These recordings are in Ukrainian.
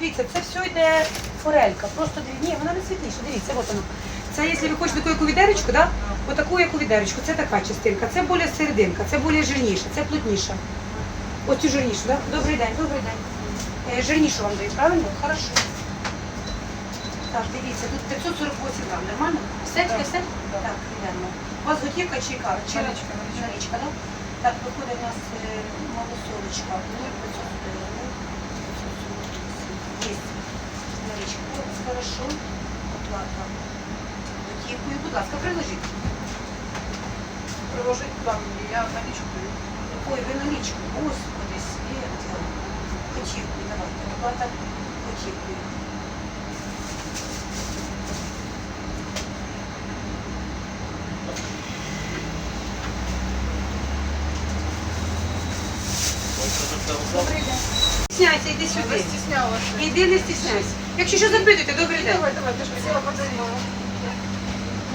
Дивіться, це все йде форелька. Просто дивіться. Ні, вона не світліша. Дивіться, от вона. Це якщо ви хочете таку яку відерочку, да? отаку яку відерочку, це така частинка, це більш серединка, це більш жирніша, це плотніша. Оцю жирнішу, да? Добрий день, добрий день. Е, жирнішу вам дають, правильно? Хорошо. Так, дивіться, тут 548 грам, нормально? Все, таке все? Так, примерно. У вас готівка чи яка? Чи Наличка, наличка. наличка, да? Так, виходить у нас е, малосолочка. 0,500 Есть. Ось, Хорошо. Оплата. Готівкою. Будь ласка, приложіть. Приложить куда мне? Я наличку даю. Ой, ви наличку. Господи, світ. Готівкою, давайте. Оплата готівкою. Добрий день. Стісняйся, іди сюди. Іди не стісняйся. Якщо що запитуйте, добрий день. Давай, давай, ты же хотела подарила.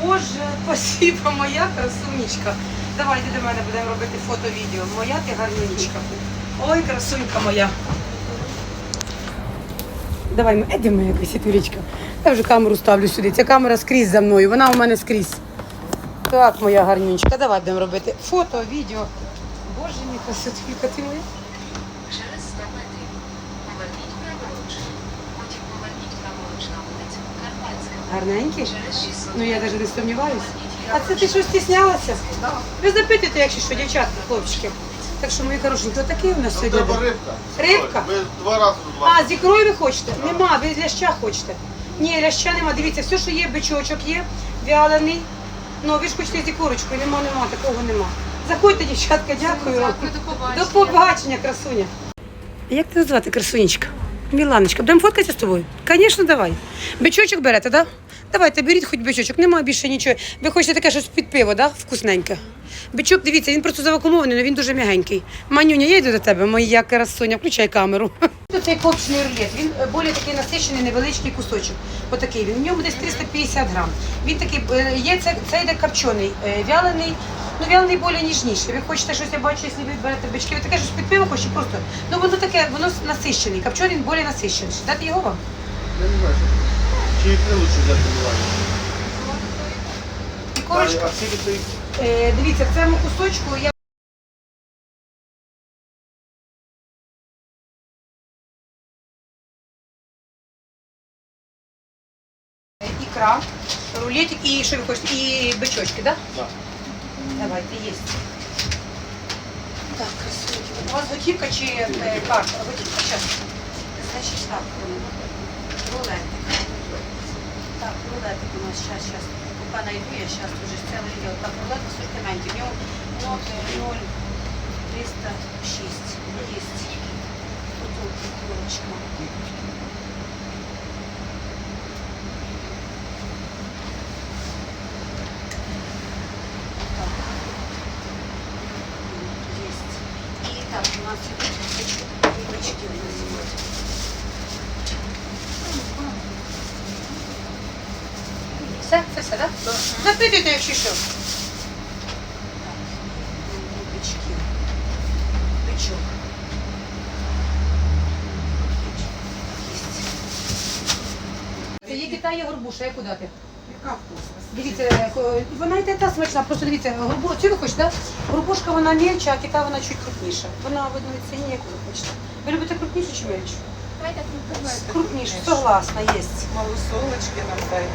Боже, спасибо, моя красунечка. Давайте до мене будемо робити фото-відео. Моя ти гарнючка. Ой, красунька моя. Давай, ми едемо, моя красотулечка. Я вже камеру ставлю сюди. Ця камера скрізь за мною, вона у мене скрізь. Так, моя гарнючка, давай будемо робити фото, відео. Боже мій красотулька, ти моя. Гарненький? Ну я навіть не сумніваюся. А це ти що стіснялася? Ви запитуйте, якщо що, дівчатка, хлопчики. Так що, мої хорошенькі, отакий у нас Нам сьогодні. треба день. рибка. Рибка? Ми два рази А, з ікрою ви хочете? Нема, ви ляща хочете. Ні, ляща нема. Дивіться, все, що є, бичочок є, вялений. Ну, ви ж хочете з ікорочкою, нема, нема, такого нема. Заходьте, дівчатка, дякую. вам. Дякую, до побачення. До побачення, красуня. Як тебе звати, красунечка? Міланочка, будемо фоткатися з тобою? Звісно, давай. Бичочок берете? Да? Давайте, беріть хоч бичочок, немає більше нічого. Ви хочете таке щось під пиво, да? Вкусненьке. Бичок, дивіться, він просто завакумований, але він дуже м'ягенький. Манюня, я йду до тебе, моя красуня, включай камеру. Цей копчений рулет, він е, більш такий насичений, невеличкий кусочок. Отакий він. В ньому десь 350 грам. Він такий, е, є, це, це йде копчений, е, вялений, ну вялений більш ніжніший. Ви хочете щось, я бачу, якщо ви берете бички, ви таке щось під пиво хочете просто. Ну воно таке, воно насищений, копчений більш насищений. Дати його вам? Я не знаю, чи лучше? І корочка. А скільки ти? Е, дивіться, в цьому кусочку я. Ікра, рулетик і що ви хочете? І бичочки, так? Да. Давайте, є. Так, красунки. У вас готівка чи е, карта? Готівка, зараз. Значить так, рулетик. Так, рулетик у нас зараз, зараз. Поки найду, я зараз уже цілий відео. Так, рулет в асортименті. В ньому 0, 306. Есть. Бутылки, курочка. Це так? Да? Запитуйте, якщо що. Так, бички. Бичок. Є. Є Китай, є горбуша, яку дати? Яка вкусна? Дивіться, е, вона і та смачна, просто дивіться, горбу, цю ви хочете, да? Горбушка вона мельча, а кита вона чуть крупніша. Вона в одній ціні, яку ви хочете. Ви любите крупнішу чи мельчу? Крупнішу, согласна, є. Малосолочки нам дайте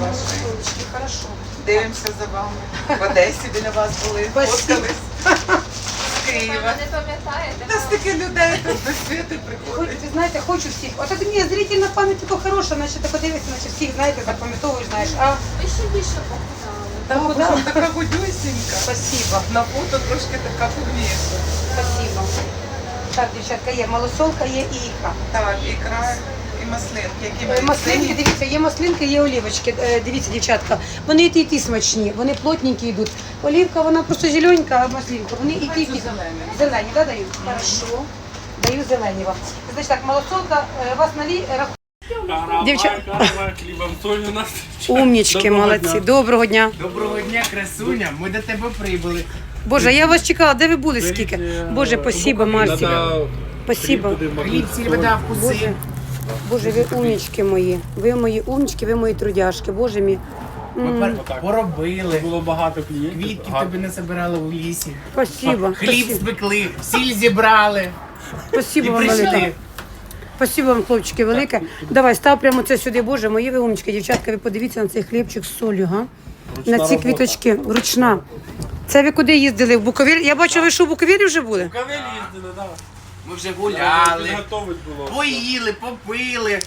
ваші. Солнечки, хорошо. Дивимося за вами. В Одесі біля вас були, Спасибо. фоткались. З Києва. не пам'ятаєте? У нас таке людей тут до світу Хоч, приходить. ви знаєте, хочу всіх. Отак ні, зрительна пам'ять така хороша, наче так подивишся, наче всіх, знаєте, запам'ятовуєш, знаєш. А, Ви ще більше похудали. Та куди? вона така худюсінька. спасибо, На фото трошки така повніша. Так, дівчатка, є малосолка, є і ікра. Так, ікра і маслинки, які Е, ми Маслинки, дивіться, є маслинки, є олівочки. Е, Дивіться, дівчатка, вони і ті, і ті смачні, вони плотненькі йдуть. Олівка, вона просто зеленька, а маслинка, вони і ті, і ті. зелені. Зелені, да, даю? Хорошо. Даю зелені вам. Значить так, малосолка, е, вас нові рахунки. Дівча- хлібом соль у нас. Умнічки, Доброго молодці. Доброго дня. Доброго дня, красуня. Ми до тебе прибули. Боже, я вас чекала, де ви були скільки? Боже, спасибо, Марсі. Спасибо. Хліб, сіль, вода, Боже, вкуси. Боже, ви умнічки мої. Ви мої умнічки, ви мої трудяшки. Боже мій. Ми поробили. Було багато клієнтів. Квітки тобі не забирали в лісі. Спасибо. Хліб спасибо. спекли, сіль зібрали. Спасибо вам велике. Спасибо вам, хлопчики, велике. Давай, став прямо це сюди, Боже, мої ви умнічки, дівчатка, ви подивіться на цей хлібчик з солью, га? Ручна на ці робота. квіточки. Ручна. Це ви куди їздили? В Буковель? Я бачу, ви що в Буковелі вже були? Кавелі їздили, так. Ми вже гуляли, Підготовить було. поїли, попили.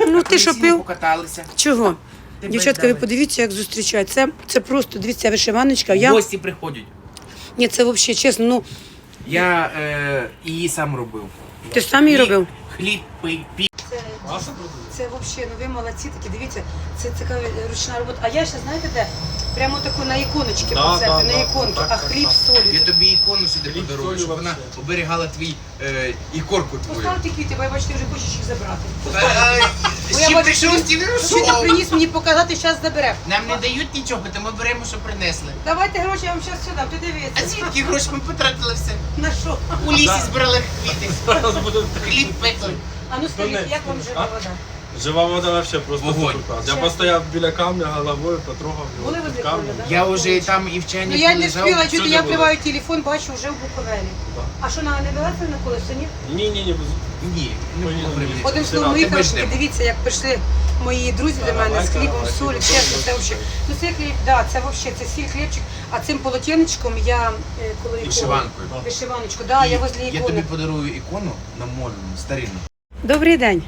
Ну ти що пив? покаталися. Чого? Тебе Дівчатка, ви подивіться, як зустрічають. Це, це просто, дивіться, вишиваночка. Я... Гості приходять. Ні, це взагалі чесно. Ну, Я е, її сам робив. ти ж сам її робив? Хліб, пи- пі. Це взагалі, ну ви молодці такі, дивіться, це така ручна робота. А я ще, знаєте, де? Прямо таку на іконочки Да, по церкві, да, на да, іконки, так, а так, хліб так. з солью. Я тобі ікону сюди Хліб, подарую, солі щоб вона вообще. оберігала твій е, ікорку твою. Поставте квіти, бо я бачу, ти вже хочеш їх забрати. Е, Бо я чим бачу, прийшов, що з тим Що ти приніс мені показати, зараз забере. Нам не дають нічого, то ми беремо, що принесли. Давайте гроші, я вам зараз сюди, ти А дивіться. звідки гроші ми потратили все? На що? У лісі збирали квіти, Зараз буде хліб пекли. А ну скажіть, як вам жива вода? Жива вода вообще просто Вогонь. супер клас. Я постояв біля камня головою, потрогав його Були ви під камнем. Да? Я вже і там і в чайні Ну я не встигла, чути, я вкриваю телефон, бачу, вже в Буковелі. Да. А що, на не велася на колесо, ні? Ні, ні, ні. Ні, не Ні, було. Одним словом, мої тебе хорошенькі, ждемо. дивіться, як прийшли мої друзі до мене з хлібом, солі, чесно, це взагалі. Ну це хліб, да, це взагалі, це сіль хлібчик, а цим полотенечком я е, коли ікону- Вишиванкою. Вишиваночку, да, І я возле Я тобі подарую ікону намолену, старинну. Добрий день.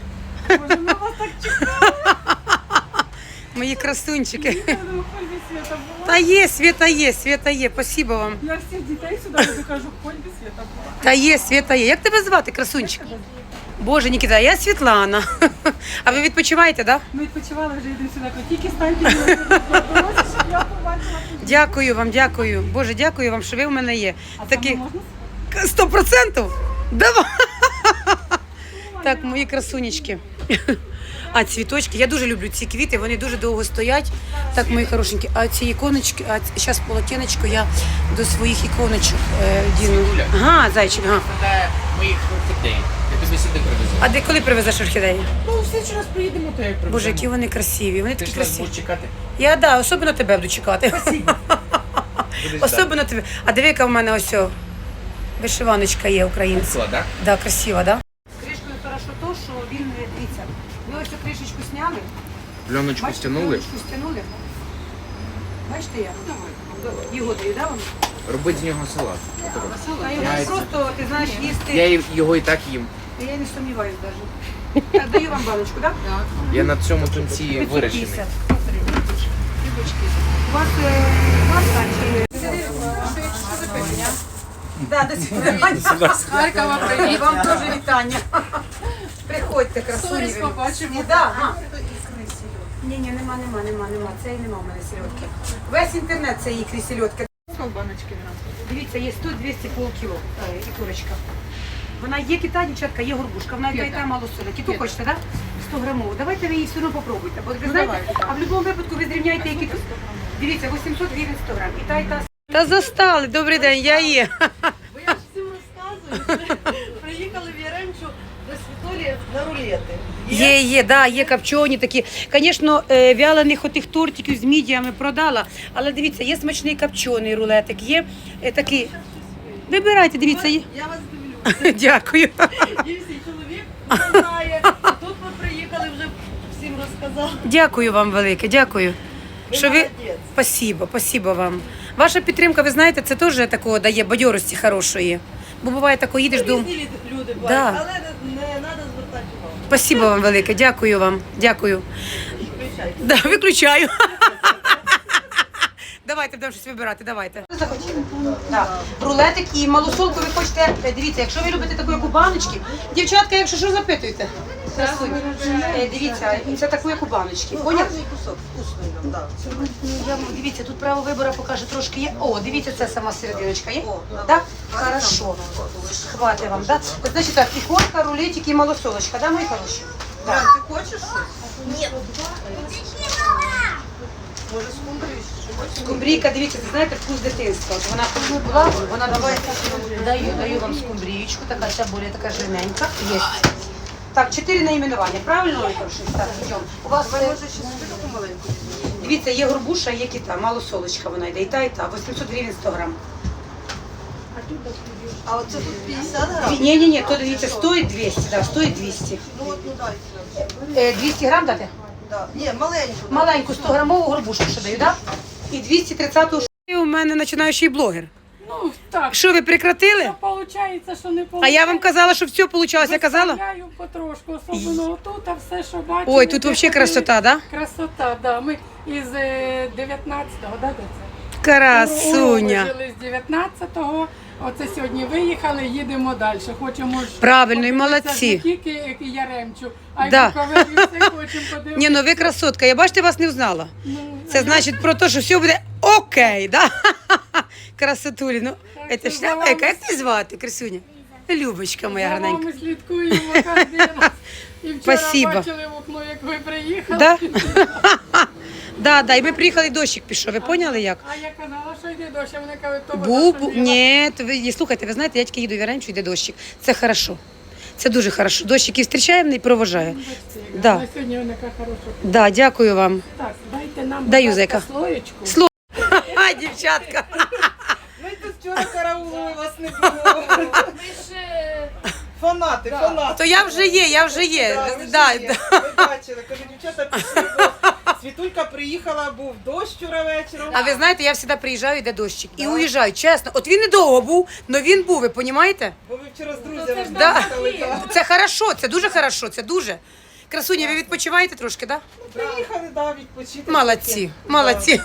Мої красунчики. Та є, Света є, Света є, спасибо вам. Я всіх дітей сюди кажу, ходь без світа була. Та є, Света є. Як тебе звати, красунчик? Боже, Нікіта, я Світлана. А ви відпочиваєте, так? Ми відпочивали вже йдемо сюди, тільки станьте біля дорозі, щоб я побачила. Dякую вам, дякую. Боже, дякую вам, що ви в мене є. А Такі сто процентів. Давай. Так, мої красунечки. А цвіточки, я дуже люблю ці квіти, вони дуже довго стоять. Так, мої хорошенькі. А ці іконочки, а зараз полотенечко я до своїх іконочок е, діну. Ага, зайчик, ага. Моїх орхідей. Я тобі сюди привезу. А де коли привезеш орхідеї? Ну, все раз приїдемо, то як привеземо. Боже, які вони красиві. Вони Ти такі ж нас красиві. будеш чекати. Я да, особливо тебе буду чекати. Будеш Особливо тебе. А диви, яка в мене ось о, вишиваночка є українська. Все, так? Да, красиво, да? Зняли, Пленочку бачите, стягнули. кришечку стягнули. Бачите як? Його даю, да, вам? Робить з нього салат. А його Яйця. просто, ти знаєш, їсти. Я й- його і так їм. Я не сумніваюсь навіть. Даю вам баночку, так? Да? Я на цьому тунці 550. вирощений. Рибочки. У вас е, маска чи... Да, до свидання. Харкова привіт. Вам теж вітання. Приходьте, красуні. побачимо. Да, а. Ні, ні, нема, нема, нема, нема. Це і нема в мене сільотки. Весь інтернет це ікрі сільотки. Баночки в нас. Дивіться, є 100-200 полкіло е, ікорочка. Вона є кита, дівчатка, є горбушка, вона є та мало сода. Кіту хочете, так? 100 грамову. Давайте ви її все одно попробуйте. Бо ви знаєте, а в будь-якому випадку ви зрівняєте які тут. Дивіться, 800 гривень 100 грам. І та, і та. Та застали, добрий день, я є. Бо я ж всім розказую, що приїхали в Яремчу до на рулети. Є, є, да, є копчені такі. Звісно, е, вялених отих тортиків з мідіями продала, але дивіться, є смачний копчений рулетик, є е, такий. Вибирайте, дивіться. Є. Я вас дивлюся. Дякую. І чоловік знає. А тут ми приїхали, вже всім розказали. Дякую вам велике, дякую. Ви Що ви... молодець. Спасибо, спасибо вам. Ваша підтримка, ви знаєте, це теж такого дає бадьорості хорошої. Бо буває тако, їдеш. Різні люди Да. але не. Спасибо вам велике, дякую вам. Дякую. Да, виключаю. Давайте будемо щось вибирати, давайте. Захотіли? Так. Рулетик і малосолку ви хочете. е, Дивіться, якщо ви любите таку, як у баночки, дівчатка, якщо що запитуєте. Красуні. Е, Дивіться, це таку, як у баночки. Поняли? кусок вкусний нам, так. Дивіться, тут право вибору покаже трошки є. О, дивіться, це сама серединочка є. Так? Хорошо. Хватить вам, так? Значить так, ікорка, рулетик і малосолочка, да, мої хороші? Ян, ти хочеш щось? Може скумбрію ще? Скумбрійка, дивіться, це знаєте, вкус дитинства. От вона була, вона дуже... Даю, даю вам скумбрієчку, така ця более така жирненька. Є. Так, чотири найменування, правильно, Ольга? Так, йдемо. У вас Ви е, може ще собі таку маленьку? Дивіться, є горбуша, є кита, мало солочка вона йде, і та, і та, 800 гривень 100 грам. А оце тут 50 грам? Ні, ні, ні, то дивіться, стоїть 200, да, стоїть 200. Ну от, ну дайте. Е, 200 грам дати? Да. Ні, маленьку. Маленьку 100 грамову горбушку ще даю, так? Да? І 230 І у мене починаючий блогер. Ну, так. Що ви прекратили? Виходить, що не виходить. А я вам казала, що все вийшло, я казала? Виставляю потрошку, особливо тут, а все, що бачимо. Ой, тут взагалі красота, да? Красота, да. Ми із е, 19-го, да, де це? Красуня. Ми з 19-го, оце сьогодні виїхали, їдемо далі. Хочемо ж Правильно, і подивитися молодці. Не тільки Яремчу, а й Да. Буковель, і все хочемо подивитися. Ні, ну ви красотка, я бачите, вас не узнала. Ну, Це значить про те, що все буде окей, да? Красотулі. Ну, Так, це ж за вами- як ти звати, Красуня? Любочка моя За гарненька. вами слідкуємо кожен раз. І вчора Спасибо. бачили в окно, як ви приїхали. Да? да, да, і ми приїхали, дощик пішов. Ви поняли як? А я казала, що йде дощ, а вони кажуть, то вода, бу, що ні, то ви слухайте, ви знаєте, я тільки їду в Яремчу, йде дощик. Це хорошо. Це дуже хорошо. Дощик і зустрічає мене і провожає. Бачите, Да. Сьогодні вона така хороша. Да, дякую вам. Так, дайте нам Даю, будь ласка, зайка. слоєчку. Сло. Ха, дівчатка. Ми тут вчора караулили, вас не було. Фанати, фанати. То я вже є, я вже є. Да, ви Да, є. да. Ви бачили, кажу, дівчата пішли, бо Світулька приїхала, був дощ вчора вечором. А ви знаєте, я завжди приїжджаю, йде дощик. І уїжджаю, чесно. От він недовго був, але він був, ви розумієте? Бо ви вчора з друзями ж Да. приїхали, да. Це хорошо, це дуже хорошо, це дуже. Красуня, ви відпочиваєте трошки, так? Приїхали, да, відпочити. Да? Молодці, молодці.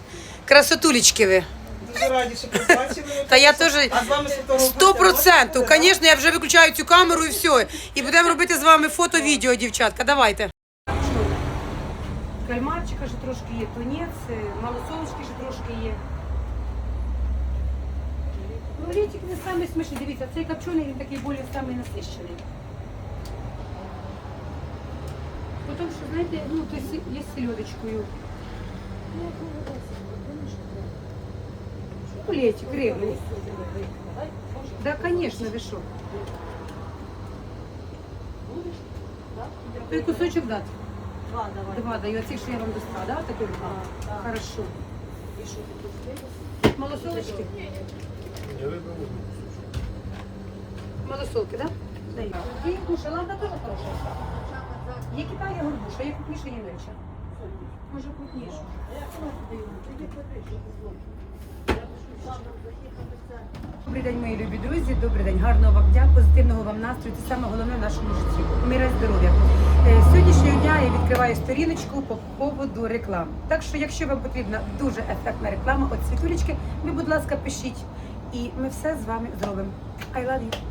Красотулечки ви. Дуже раді, що побачили. Та я теж А з вами сто процентів. да? Звісно, я вже виключаю цю камеру і все. І будемо робити з вами фото-відео, дівчатка. Давайте. Кальмарчика ще трошки є, тунець, малосолочки ще трошки є. Ну, літик не самий смачний. Дивіться, цей копчений, він такий більш самий насищений. Тому що, знаєте, ну, то есть є з сельодочкою. Ну, летик, рыбный. Да, конечно, вы что? Ты кусочек дать? Два, давай. Два даю. Оці, що я вам достала, да? Такой? Да, Хорошо. Малосолочки? Малосолки, да? Даю. Є куша, ладно, тоже хорошая. Є Китай, є горбуша, є крупніша, є менша. Може крупніша. Добрий день, мої любі друзі. Добрий день, гарного вам дня, позитивного вам настрою. Це саме головне в нашому житті. Мира і здоров'я. Е, Сьогоднішнього дня я відкриваю сторіночку по поводу реклам. Так що, якщо вам потрібна дуже ефектна реклама от світулечки, ви, будь ласка, пишіть. І ми все з вами зробимо. I love you.